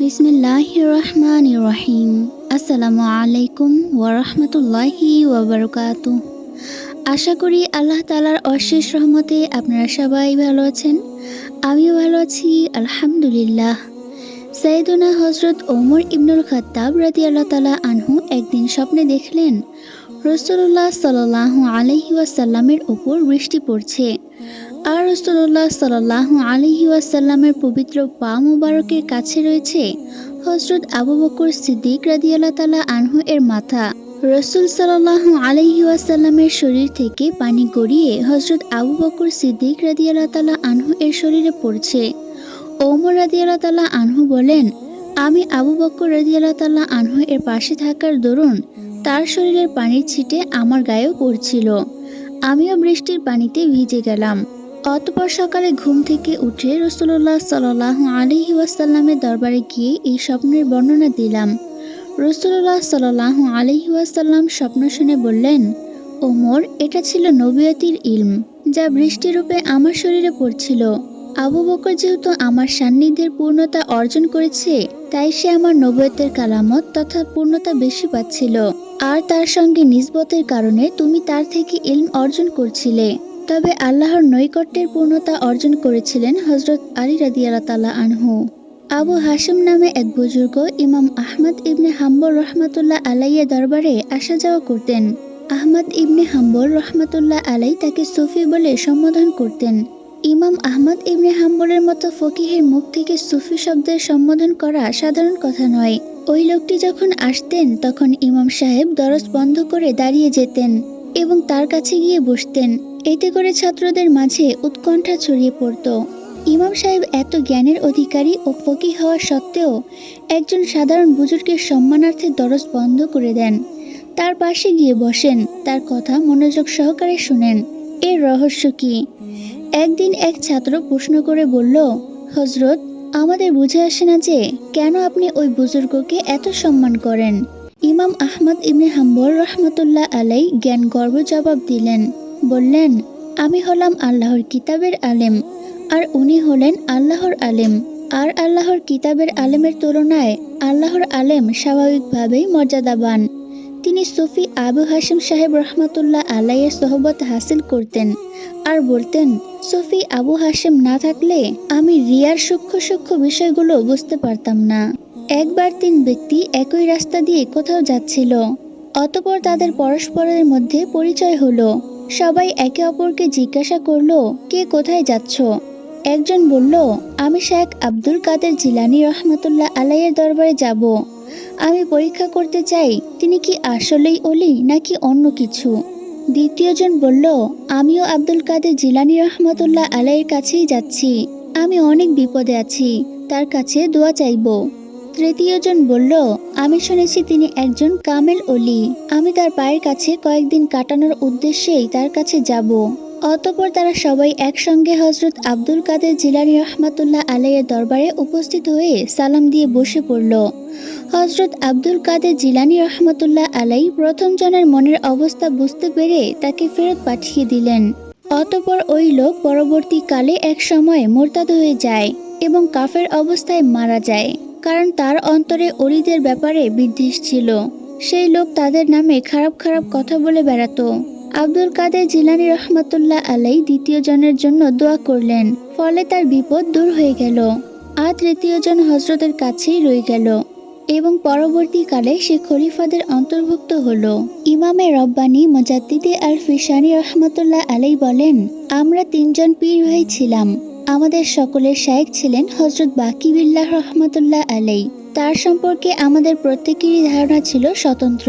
রহমান রহিম আসসালামু আলাইকুম আশা করি আল্লাহ তালার অশেষ রহমতে আপনারা সবাই ভালো আছেন। আমিও ভালো আছি, আলহামদুলিল্লাহ। সৈয়দুনা হজরত ওমর ইবনুল খাত্তাব রাদি আল্লাহ তালা আনহু একদিন স্বপ্নে দেখলেন রসুল্লাহ সাল্লাহ আলহি ওয়াসাল্লামের ওপর বৃষ্টি পড়ছে। আর রসুল্লাহ সাল্লাহ আলহি ওয়াসাল্লামের পবিত্র পা মুবারকের কাছে রয়েছে হজরত আবু বকর সিদ্দিক রাদিয়াল্লাহ তালা আনহু এর মাথা। রসুল সাল্লাহ আলহি ওয়াসাল্লামের শরীর থেকে পানি গড়িয়ে হজরত আবু বকর সিদ্দিক রাদিয়াল্লাহ তালা আনহু এর শরীরে পড়ছে। ওমর রাদিয়াল্লাহ তালা আনহু বলেন, আমি আবু বকর রাদিয়াল্লাহ তালা আনহু এর পাশে থাকার দরুন তার শরীরের পানির ছিটে আমার গায়েও পড়ছিল। আমিও বৃষ্টির পানিতে ভিজে গেলাম। অতপর সকালে ঘুম থেকে উঠে রসুল্লাহ সাল্লাহ আলহি ওয়াসাল্লামের দরবারে গিয়ে এই স্বপ্নের বর্ণনা দিলাম। রসুল্লাহ সাল্লাহ আলহি ওয়াসাল্লাম স্বপ্ন শুনে বললেন, ওমর, এটা ছিল নবিয়তির ইলম, যা বৃষ্টিরূপে আমার শরীরে পড়ছিল। আবু বকর যেহেতু আমার সান্নিধ্যের পূর্ণতা অর্জন করেছে, তাই সে আমার নবয়তের কালামত তথা পূর্ণতা বেশি পাচ্ছিল। আর তার সঙ্গে নিসবতের কারণে তুমি তার থেকে ইলম অর্জন করছিলে। তবে আল্লাহর নৈকট্যের পূর্ণতা অর্জন করেছিলেন হজরত আলী রাদিয়াল্লাহ তালা আনহু। আবু হাসিম নামে এক বুজুর্গ ইমাম আহমদ ইবনে হাম্বর রহমাতুল্লাহ আলাইয়ের দরবারে আসা যাওয়া করতেন। আহমদ ইবনে হাম্বর রহমাতুল্লাহ আলাই তাকে সুফি বলে সম্বোধন করতেন। ইমাম আহমদ ইবনে হাম্বরের মতো ফকিহের মুখ থেকে সুফি শব্দের সম্বোধন করা সাধারণ কথা নয়। ওই লোকটি যখন আসতেন, তখন ইমাম সাহেব দরজ বন্ধ করে দাঁড়িয়ে যেতেন এবং তার কাছে গিয়ে বসতেন। এতে করে ছাত্রদের মাঝে উৎকণ্ঠা ছড়িয়ে পড়ত। ইমাম সাহেব এত জ্ঞানের অধিকারী ও ফকি হওয়া সত্ত্বেও একজন সাধারণ বুজুর্গের সম্মানার্থে দরজ বন্ধ করে দেন। তার পাশে গিয়ে বসেন, তার কথা মনোযোগ সহকারে শুনেন। এর রহস্য কি? একদিন এক ছাত্র প্রশ্ন করে বলল হজরত আমাদের বুঝে আসে না যে কেন আপনি ওই বুজুর্গকে এত সম্মান করেন? ইমাম আহমদ ইবনে হাম্বর রহমতুল্লাহ আলাই জ্ঞান গর্ব জবাব দিলেন বললেন, আমি হলাম আল্লাহর কিতাবের আলেম, আর উনি হলেন আল্লাহর আলেম। আর আল্লাহর কিতাবের আলেমের তুলনায় আল্লাহর আলেম স্বাভাবিকভাবেই মর্যাদাবান। তিনি সুফি আবু হাসিম সাহেব রহমতুল্লাহ আলাইয়ের সহবত হাসিল করতেন আর বলতেন, সুফি আবু হাসিম না থাকলে আমি রিয়ার সূক্ষ্ম সূক্ষ্ম বিষয়গুলো বুঝতে পারতাম না। একবার তিন ব্যক্তি একই রাস্তা দিয়ে কোথাও যাচ্ছিল, অতপর তাদের পরস্পরের মধ্যে পরিচয় হলো। সবাই একে অপরকে জিজ্ঞাসা করল, কে কোথায় যাচ্ছ? একজন বলল, আমি শেখ আব্দুল কাদের জিলানি রহমতুল্লাহ আলাইয়ের দরবারে যাব। আমি পরীক্ষা করতে চাই, তিনি কি আসলেই অলি নাকি অন্য কিছু? দ্বিতীয়জন বলল, আমিও আব্দুল কাদের জিলানি রহমতুল্লাহ আলাইয়ের কাছেই যাচ্ছি। আমি অনেক বিপদে আছি, তার কাছে দোয়া চাইব। তৃতীয়জন বলল, আমি শুনেছি তিনি একজন কামেল অলি। আমি তার পায়ের কাছে কয়েকদিন কাটানোর উদ্দেশ্যেই তার কাছে যাব। অতপর তারা সবাই একসঙ্গে হজরত আব্দুল কাদের জিলানি রহমাতুল্লাহ আলাইয়ের দরবারে উপস্থিত হয়ে সালাম দিয়ে বসে পড়ল। হজরত আব্দুল কাদের জিলানি রহমতুল্লাহ আলাই প্রথম জনের মনের অবস্থা বুঝতে পেরে তাকে ফেরত পাঠিয়ে দিলেন। অতপর ওই লোক পরবর্তীকালে এক সময় মোরতাদ হয়ে যায় এবং কাফের অবস্থায় মারা যায়। কারণ তার অন্তরে অরিদের ব্যাপারে বিদ্বেষ ছিল। সেই লোক তাদের নামে খারাপ খারাপ কথা বলে বেড়াতো। আব্দুল কাদের জিলানি রহমতুল্লাহ আলাই দ্বিতীয় জনের জন্য দোয়া করলেন, ফলে তার বিপদ দূর হয়ে গেল। আর তৃতীয় জন হজরতের কাছেই রয়ে গেল এবং পরবর্তীকালে সে খলিফাদের অন্তর্ভুক্ত হল। ইমামে রব্বানি মোজাদ্দিদে আল ফিসানি রহমতুল্লাহ আলাই বলেন, আমরা তিনজন পীর ভাই ছিলাম আমাদের সকলের শায়েক ছিলেন হজরত বাকিবিল্লাহ রহমতুল্লাহ আলাই তার সম্পর্কে আমাদের প্রত্যেকেরই ধারণা ছিল স্বতন্ত্র।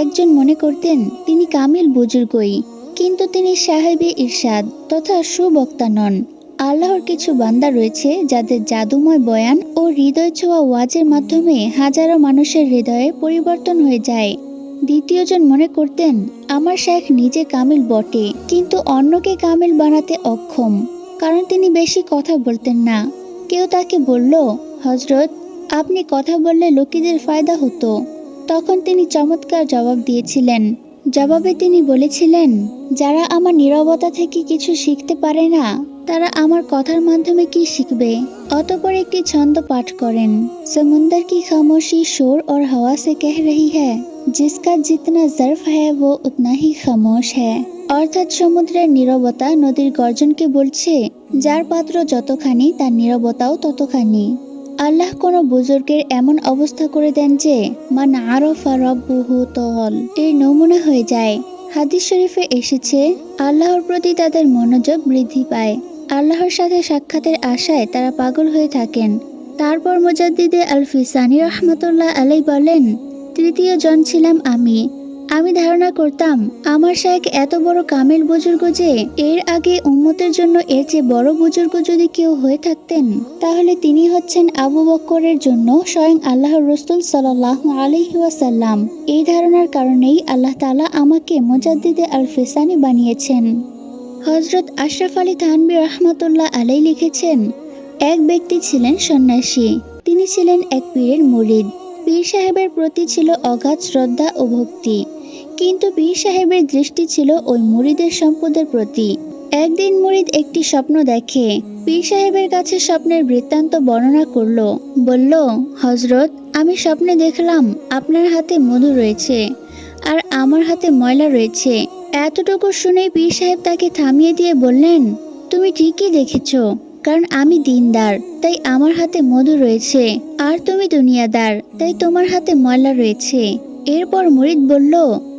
একজন মনে করতেন, তিনি কামিল বুজুর্গই। কিন্তু তিনি সাহেবে ইরশাদ তথা সুবক্তা নন। আল্লাহর কিছু বান্দা রয়েছে যাদের জাদুময় বয়ান ও হৃদয় ছোঁয়া ওয়াজের মাধ্যমে হাজারো মানুষের হৃদয়ে পরিবর্তন হয়ে যায়। দ্বিতীয়জন মনে করতেন, আমার শেখ নিজে কামিল বটে, কিন্তু অন্যকে কামিল বানাতে অক্ষম। কারণ তিনি বেশি কথা বলতেন না কেউ তাকে বলল হজরত আপনি কথা বললে লোকেদের ফায়দা হতো তখন তিনি চমৎকার জবাব দিয়েছিলেন জবাবে তিনি বলেছিলেন যারা আমার নীরবতা থেকে কিছু শিখতে পারে না তারা আমার কথার মাধ্যমে কি শিখবে অতপর একটি ছন্দ পাঠ করেন সমুন্দর কি খামোশি শোর और हवा से कह रही है जिसका जितना जर्फ है वो उतना ही खामोश है অর্থাৎ সমুদ্রের নীরবতা নদীর গর্জনকে বলছে, যার পাত্র যতখানি, তার নীরবতাও ততখানি। আল্লাহ কোনো বুজুর্গের এমন অবস্থা করে দেন যে, মান আরফা রব্বুহু তল এর নমুনা হয়ে যায়। হাদিস শরীফে এসেছে, আল্লাহর প্রতি তাদের মনোযোগ বৃদ্ধি পায়। আল্লাহর সাথে সাক্ষাতের আশায় তারা পাগল হয়ে থাকেন। তারপর মুজাদ্দিদে আল ফিসানি রহমতুল্লাহ আলাই বলেন, তৃতীয় জন ছিলাম আমি। আমি ধারণা করতাম, আমার শায়েক এত বড় কামেল বুজুর্গ যে এর আগে উম্মতের জন্য এর চেয়ে বড় বুজুর্গ যদি কেউ হয়ে থাকতেন, তাহলে তিনি হচ্ছেন আবু বক্করের জন্য স্বয়ং আল্লাহর রসুল সাল্লাহ আলহি ওয়াসাল্লাম। এই ধারণার কারণেই আল্লাহ তালা আমাকে মুজাদ্দিদে আল ফেসানি বানিয়েছেন। হজরত আশরাফ আলী থানবী রহমতুল্লাহ আলাই লিখেছেন, এক ব্যক্তি ছিলেন সন্ন্যাসী, তিনি ছিলেন এক পীরের মুরিদ। পীর সাহেবের প্রতি ছিল অগাধ শ্রদ্ধা ও ভক্তি। কিন্তু পীর সাহেবের দৃষ্টি ছিল ওই মুরিদের সম্পদের প্রতি। একদিন মুরিদ একটি স্বপ্ন দেখে। পীর সাহেবের কাছে স্বপ্নের বৃত্তান্ত বর্ণনা করল, বলল হজরত আমি স্বপ্নে দেখলাম আপনার হাতে মধু রয়েছে আর আমার হাতে ময়লা রয়েছে। এতটুকু শুনেই পীর সাহেব তাকে থামিয়ে দিয়ে বললেন, তুমি ঠিকই দেখেছ, কারণ আমি দিনদার, তাই আমার হাতে মধু রয়েছে। আর তুমি দুনিয়াদার, তাই তোমার হাতে ময়লা রয়েছে। এরপর মুরিদ বলল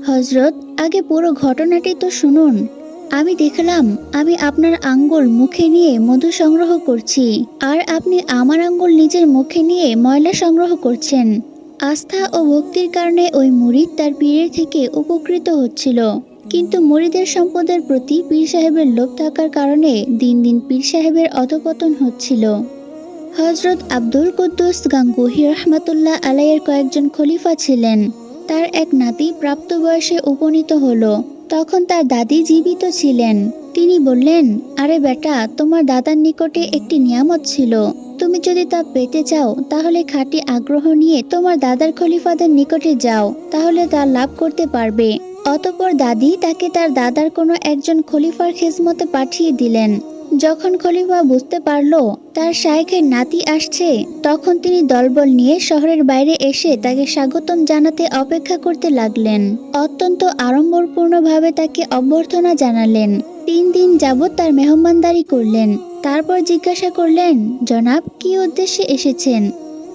হজরত আগে পুরো ঘটনাটি তো শুনুন। আমি দেখলাম, আমি আপনার আঙ্গুল মুখে নিয়ে মধু সংগ্রহ করছি, আর আপনি আমার আঙ্গুল নিজের মুখে নিয়ে ময়লা সংগ্রহ করছেন। আস্থা ও ভক্তির কারণে ওই মুরিদ তার পীরের থেকে উপকৃত হচ্ছিল। কিন্তু মুরিদের সম্পদের প্রতি পীর সাহেবের লোভ থাকার কারণে দিন দিন পীর সাহেবের অধপতন হচ্ছিল। হজরত আব্দুল কুদ্দুস গাঙ্গুহি রহমাতুল্লাহ আলাইয়ের কয়েকজন খলিফা ছিলেন। তার এক নাতি প্রাপ্তবয়সে উপনীত হলো। তখন তার দাদি জীবিত ছিলেন। তিনি বললেন, আরে বেটা, তোমার দাদার নিকটে একটি নিয়ামত ছিল। তুমি যদি তা পেতে চাও, তাহলে খাঁটি আগ্রহ নিয়ে তোমার দাদার খলিফাদের নিকটে যাও, তাহলে তা লাভ করতে পারবে। অতপর দাদি তাকে তার দাদার কোনো একজন খলিফার খেজমতে পাঠিয়ে দিলেন। যখন খলিফা বুঝতে পারল তার শায়েখের নাতি আসছে, তখন তিনি দলবল নিয়ে শহরের বাইরে এসে তাকে স্বাগতম জানাতে অপেক্ষা করতে লাগলেন। অত্যন্ত আড়ম্বরপূর্ণভাবে তাকে অভ্যর্থনা জানালেন। তিন দিন যাবৎ তার মেহমানদারি করলেন। তারপর জিজ্ঞাসা করলেন, জনাব, কি উদ্দেশ্যে এসেছেন?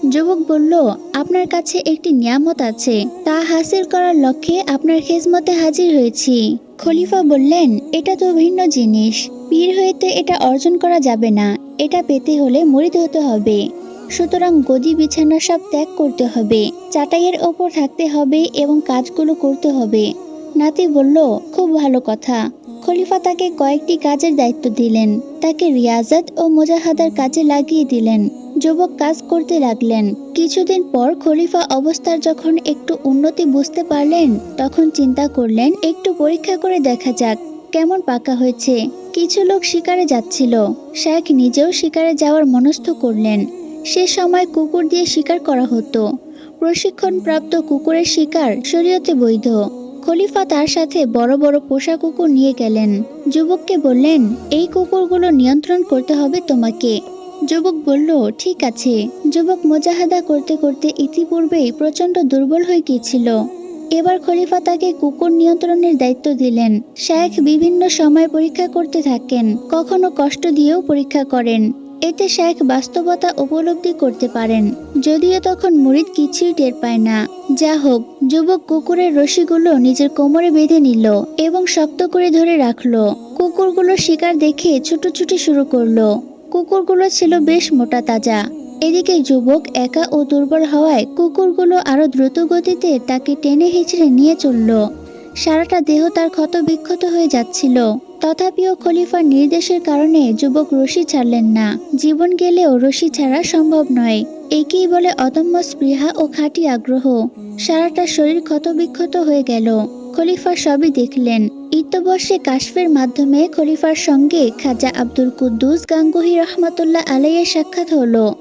যুবক বলল, আপনার কাছে একটি নিয়ামত আছে। তা হাসিল করার লক্ষ্যে আপনার খেজমতে হাজির হয়েছি। খলিফা বললেন, এটা তো ভিন্ন জিনিস। পীর হইতে এটা অর্জন করা যাবে না, এটা পেতে হলে মরিত হতে হবে। সুতরাং গদি বিছানা সব ত্যাগ করতে হবে, চাটাইয়ের ওপর থাকতে হবে এবং কাজগুলো করতে হবে। নাতি বলল, খুব ভালো কথা। খলিফা তাকে কয়েকটি কাজের দায়িত্ব দিলেন, তাকে রিয়াজত ও মোজাহাদার কাজে লাগিয়ে দিলেন। যুবক কাজ করতে লাগলেন। কিছুদিন পর খলিফা অবস্থার যখন একটু উন্নতি বুঝতে পারলেন, তখন চিন্তা করলেন, একটু পরীক্ষা করে দেখা যাক, কেমন পাকা হয়েছে। কিছু লোক শিকারে যাচ্ছিল। শেখ নিজেও শিকারে যাওয়ার মনস্থ করলেন। সে সময় কুকুর দিয়ে শিকার করা হতো। প্রশিক্ষণপ্রাপ্ত কুকুরের শিকার শরীয়তে বৈধ। খলিফা তার সাথে বড় বড় পোষা কুকুর নিয়ে গেলেন। যুবককে বললেন, এই কুকুরগুলো নিয়ন্ত্রণ করতে হবে তোমাকে। যুবক বলল, ঠিক আছে। যুবক মোজাহাদা করতে করতে ইতিপূর্বেই প্রচণ্ড দুর্বল হয়ে গিয়েছিল। এবার খলিফা তাকে কুকুর নিয়ন্ত্রণের দায়িত্ব দিলেন। শেখ বিভিন্ন সময় পরীক্ষা করতে থাকেন, কখনো কষ্ট দিয়েও পরীক্ষা করেন। এতে শেখ বাস্তবতা উপলব্ধি করতে পারেন। যদিও তখন মুরিদ কিছুই টের পায় না। যা হোক, যুবক কুকুরের রশিগুলো নিজের কোমরে বেঁধে নিল এবং শক্ত করে ধরে রাখল। কুকুরগুলো শিকার দেখে ছুটোছুটি শুরু করল। কুকুরগুলো ছিল বেশ মোটা তাজা। এদিকে যুবক একা ও দুর্বল হওয়ায় কুকুরগুলো আরও দ্রুত গতিতে তাকে টেনে হিচড়ে নিয়ে চলল। সারাটা দেহ তার ক্ষত বিক্ষত হয়ে যাচ্ছিল। তথাপিও খলিফার নির্দেশের কারণে যুবক রশি ছাড়লেন না। জীবন গেলেও রশি ছাড়া সম্ভব নয়। একেই বলে অদম্য স্পৃহা ও খাঁটি আগ্রহ। সারাটা শরীর ক্ষতবিক্ষত হয়ে গেল। খলিফা সবই দেখলেন। ইত্যবর্ষে কাশফের মাধ্যমে খলিফার সঙ্গে খাজা আব্দুল কুদ্দুস গাঙ্গুহি রহমতুল্লাহ আলাইয়ের সাক্ষাৎ হলো।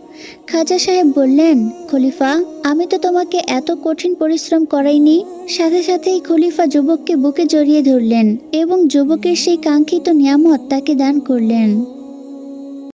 খাজা সাহেব বললেন, খলিফা, আমি তো তোমাকে এত কঠিন পরিশ্রম করাইনি। সাথে সাথেই খলিফা যুবককে বুকে জড়িয়ে ধরলেন এবং যুবকের সেই কাঙ্ক্ষিত নিয়ামত তাকে দান করলেন।